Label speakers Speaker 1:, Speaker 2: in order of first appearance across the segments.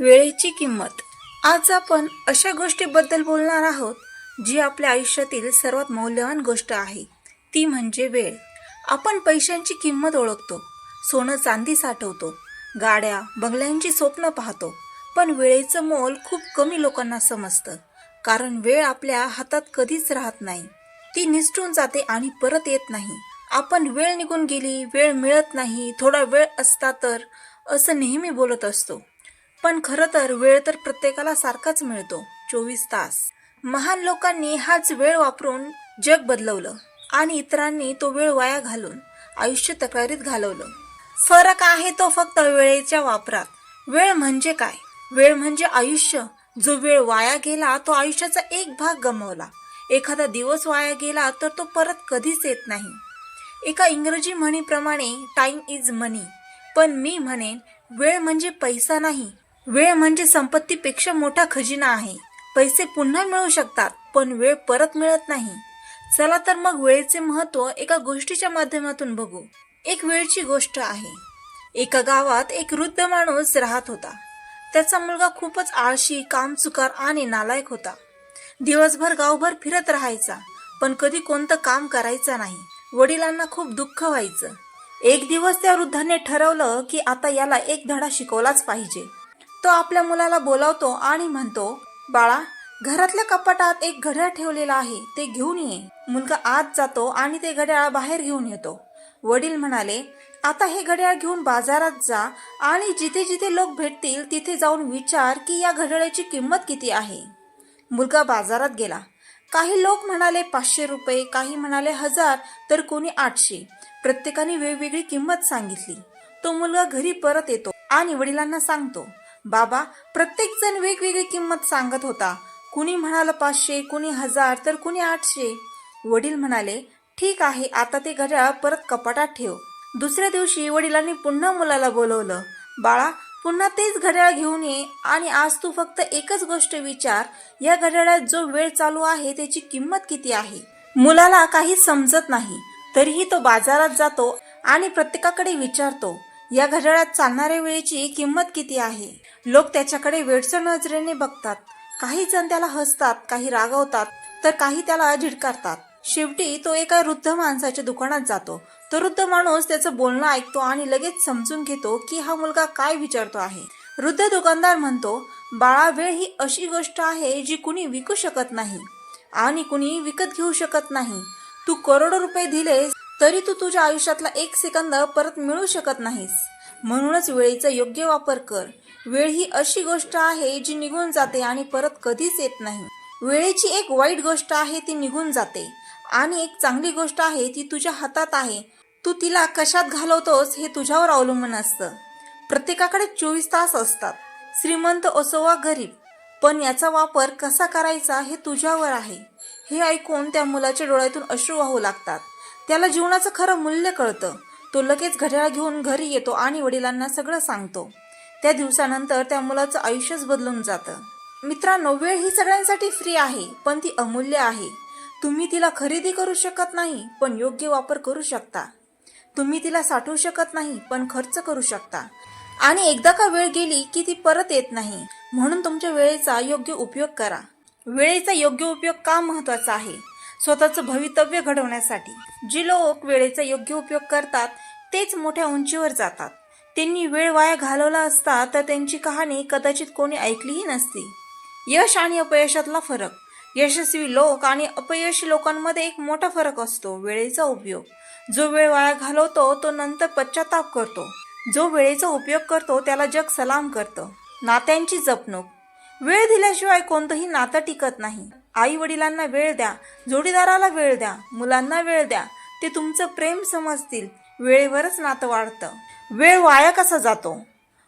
Speaker 1: वेळेची किंमत. आज आपण अशा गोष्टीबद्दल बोलणार आहोत जी आपल्या आयुष्यातील सर्वात मौल्यवान गोष्ट आहे. ती म्हणजे वेळ. आपण पैशांची किंमत ओळखतो सोनं चांदी साठवतो गाड्या बंगल्यांची स्वप्न पाहतो पण वेळेचं मोल खूप कमी लोकांना समजतं कारण वेळ आपल्या हातात कधीच राहत नाही. ती निसटून जाते आणि परत येत नाही. आपण वेळ निघून गेली वेळ मिळत नाही थोडा वेळ असता तर असं नेहमी बोलत असतो. पण खरं तर वेळ तर प्रत्येकाला सारखाच मिळतो. चोवीस तास. महान लोकांनी हाच वेळ वापरून जग बदलवलं आणि इतरांनी तो वेळ वाया घालून आयुष्य तक्रारीत घालवलं. फरक आहे तो फक्त वेळेच्या वापरात. वेळ म्हणजे काय? वेळ म्हणजे आयुष्य. जो वेळ वाया गेला तो आयुष्याचा एक भाग गमावला. एखादा दिवस वाया गेला तर तो परत कधीच येत नाही. एका इंग्रजी म्हणीप्रमाणे टाइम इज मनी पण मी म्हणेन वेळ म्हणजे पैसा नाही वेळ म्हणजे संपत्तीपेक्षा मोठा खजिना आहे. पैसे पुन्हा मिळू शकतात पण वेळ परत मिळत नाही. चला तर मग वेळेचे महत्त्व एका गोष्टीच्या माध्यमातून बघू. एक वेळची गोष्ट आहे. एका गावात एक वृद्ध माणूस राहत होता. त्याचा मुलगा खूपच आळशी कामचुकार आणि नालायक होता. दिवसभर गावभर फिरत राहायचा पण कधी कोणतं काम करायचं नाही. वडिलांना खूप दुःख व्हायचं. एक दिवस त्या वृद्धाने ठरवलं की आता याला एक धडा शिकवलाच पाहिजे. तो आपल्या मुलाला बोलावतो आणि म्हणतो बाळा घरातल्या कपाटात एक घड्याळ ठेवलेलं आहे ते घेऊन ये. मुलगा आत जातो आणि ते घड्याळ बाहेर घेऊन येतो. वडील म्हणाले आता हे घड्याळ घेऊन बाजारात जा आणि जिथे जिथे लोक भेटतील तिथे जाऊन विचार की या घड्याळाची किंमत किती आहे. मुलगा बाजारात गेला. काही लोक म्हणाले पाचशे रुपये. काही म्हणाले हजार. तर कोणी आठशे. प्रत्येकाने वेगवेगळी किंमत सांगितली. तो मुलगा घरी परत येतो आणि वडिलांना सांगतो बाबा प्रत्येक जण वेगवेगळी किंमत सांगत होता. कुणी म्हणाल पाचशे कुणी हजार तर कुणी आठशे? वडील म्हणाले ठीक आहे आता ते घड्याळ परत कपाटात ठेव. दुसऱ्या दिवशी वडिलांनी पुन्हा मुलाला बोलवलं बाळा पुन्हा तेच घड्याळ घेऊन ये आणि आज तू फक्त एकच गोष्ट विचार. या घड्याळात जो वेळ चालू आहे त्याची किंमत किती आहे? मुलाला काही समजत नाही तरीही तो बाजारात जातो आणि प्रत्येकाकडे विचारतो या घड्याळात चालणाऱ्या वेळेची किंमत किती आहे? लोक त्याच्याकडे वेडसर नजरेने बघतात. काही जण त्याला हसतात काही रागवतात तर काही त्याला झिडकारतात शेवटी तो एका वृद्ध माणसाच्या दुकानात जातो. तो वृद्ध माणूस त्याचं बोलणं ऐकतो आणि लगेच समजून घेतो की हा मुलगा काय विचारतो आहे. वृद्ध दुकानदार म्हणतो बाळा वेळ ही अशी गोष्ट आहे जी कुणी विकू शकत नाही आणि कुणी विकत घेऊ शकत नाही. तू करोडो रुपये दिलेस तरी तू तुझ्या आयुष्यातला एक सेकंद परत मिळू शकत नाहीस. म्हणूनच वेळेचा योग्य वापर कर. वेळ ही अशी गोष्ट आहे जी निघून जाते आणि परत कधीच येत नाही. वेळेची एक वाईट गोष्ट आहे ती निघून जाते. आणि एक चांगली गोष्ट आहे ती तुझ्या हातात आहे. तू तिला कशात घालवतोस हे तुझ्यावर अवलंबून असतं. प्रत्येकाकडे चोवीस तास असतात. श्रीमंत असो वा गरीब. पण याचा वापर कसा करायचा हे तुझ्यावर आहे. हे ऐकून त्या मुलाच्या डोळ्यातून अश्रू वाहू लागतात. त्याला जीवनाचं खरं मूल्य कळतं. तो लगेच घड्याळ घेऊन घरी येतो आणि वडिलांना सगळं सांगतो. त्या दिवसानंतर त्या मुलाचं आयुष्यच बदलून जातं. मित्रांनो वेळ ही सगळ्यांसाठी फ्री आहे पण ती अमूल्य आहे. तुम्ही तिला खरेदी करू शकत नाही पण योग्य वापर करू शकता. तुम्ही तिला साठवू शकत नाही पण खर्च करू शकता. आणि एकदा का वेळ गेली की ती परत येत नाही म्हणून तुमच्या वेळेचा योग्य उपयोग करा. वेळेचा योग्य उपयोग का महत्त्वाचा आहे? स्वतःचं भवितव्य घडवण्यासाठी. जे लोक वेळेचा योग्य उपयोग करतात तेच मोठ्या उंचीवर जातात. त्यांनी वेळ वाया घालवला असता तर त्यांची कहाणी कदाचित कोणी ऐकलीही नसती. यश आणि अपयशातला फरक. यशस्वी लोक आणि अपयशी लोकांमध्ये एक मोठा फरक असतो वेळेचा उपयोग. जो वेळ वाया घालवतो तो नंतर पश्चाताप करतो. जो वेळेचा उपयोग करतो त्याला जग सलाम करतं. नात्यांची जपणूक. वेळ दिल्याशिवाय कोणतंही नातं टिकत नाही. आई वडिलांना वेळ द्या जोडीदाराला वेळ द्या मुलांना वेळ द्या ते तुमचं प्रेम समजतील वेळेवरच नातं वाढतं. वेळ वाया कसा जातो?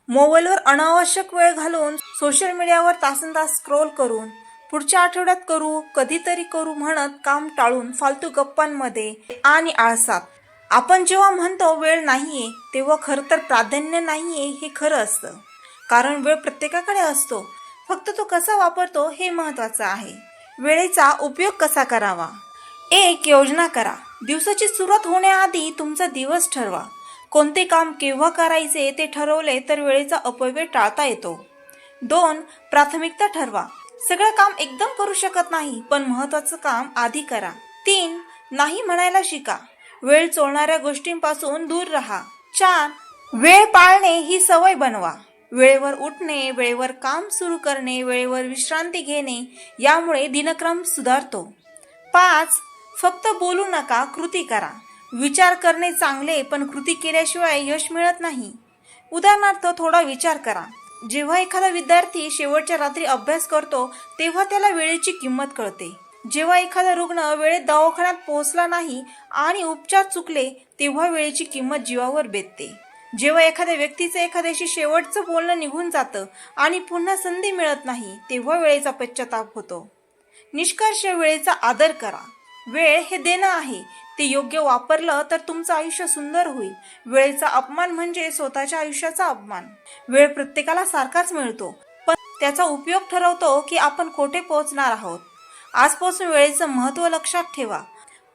Speaker 1: मोबाईलवर अनावश्यक वेळ घालून सोशल मीडियावर तासन तास स्क्रोल करून पुढच्या आठवड्यात करू कधीतरी करू म्हणत काम टाळून फालतू गप्पांमध्ये आणि आळसात. आपण जेव्हा म्हणतो वेळ नाहीये तेव्हा खरं तर प्राधान्य नाहीये हे खरं असतं. कारण वेळ प्रत्येकाकडे असतो. फक्त तो कसा वापरतो हे महत्वाचं आहे. वेळेचा उपयोग कसा करावा? एक योजना करा. दिवसाची सुरुवात होण्याआधी तुमचा दिवस ठरवा. कोणते काम केव्हा करायचे ते ठरवले तर वेळेचा अपव्यय टाळता येतो. दोन प्राथमिकता ठरवा. सगळं काम एकदम करू शकत नाही पण महत्वाचं काम आधी करा. तीन नाही म्हणायला शिका. वेळ चोरणाऱ्या गोष्टींपासून दूर राहा. चार वेळ पाळणे ही सवय बनवा. वेळेवर उठणे वेळेवर काम सुरू करणे वेळेवर विश्रांती घेणे यामुळे दिनक्रम सुधारतो. पाच फक्त बोलू नका कृती करा. विचार करणे चांगले पण कृती केल्याशिवाय यश मिळत नाही. उदाहरणार्थ थोडा विचार करा. जेव्हा एखादा विद्यार्थी शेवटच्या रात्री अभ्यास करतो तेव्हा त्याला वेळेची किंमत कळते. जेव्हा एखादा रुग्ण वेळेत दवाखान्यात पोहोचला नाही आणि उपचार चुकले तेव्हा वेळेची किंमत जीवावर बेतते. जेव्हा एखाद्या व्यक्तीचं एखाद्याशी शेवटचं बोलणं निघून जातं आणि पुन्हा संधी मिळत नाही तेव्हा वेळेचा पश्चाताप होतो. निष्कर्ष वेळेचा आदर करा. वेळ हे देणं आहे. ते योग्य वापरलं तर तुमचं आयुष्य सुंदर होईल. वेळेचा अपमान म्हणजे स्वतःच्या आयुष्याचा अपमान. वेळ प्रत्येकाला सारखाच मिळतो पण त्याचा उपयोग ठरवतो की आपण कोठे पोहोचणार आहोत. आजपासून वेळेचं महत्त्व लक्षात ठेवा.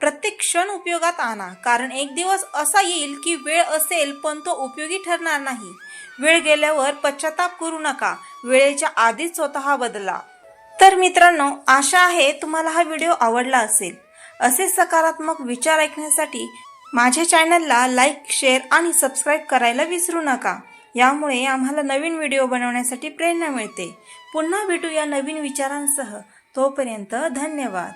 Speaker 1: प्रत्येक क्षण उपयोगात आणा. कारण एक दिवस असा येईल की वेळ असेल पण तो उपयोगी ठरणार नाही. वेळ गेल्यावर पश्चाताप करू नका. वेळेच्या आधीच स्वतः बदला. तर मित्रांनो आशा आहे तुम्हाला हा व्हिडिओ आवडला असेल. असे सकारात्मक विचार ऐकण्यासाठी माझ्या चॅनलला लाईक शेअर आणि सबस्क्राईब करायला विसरू नका. यामुळे आम्हाला नवीन व्हिडिओ बनवण्यासाठी प्रेरणा मिळते. पुन्हा भेटू या नवीन विचारांसह. तोपर्यंत धन्यवाद.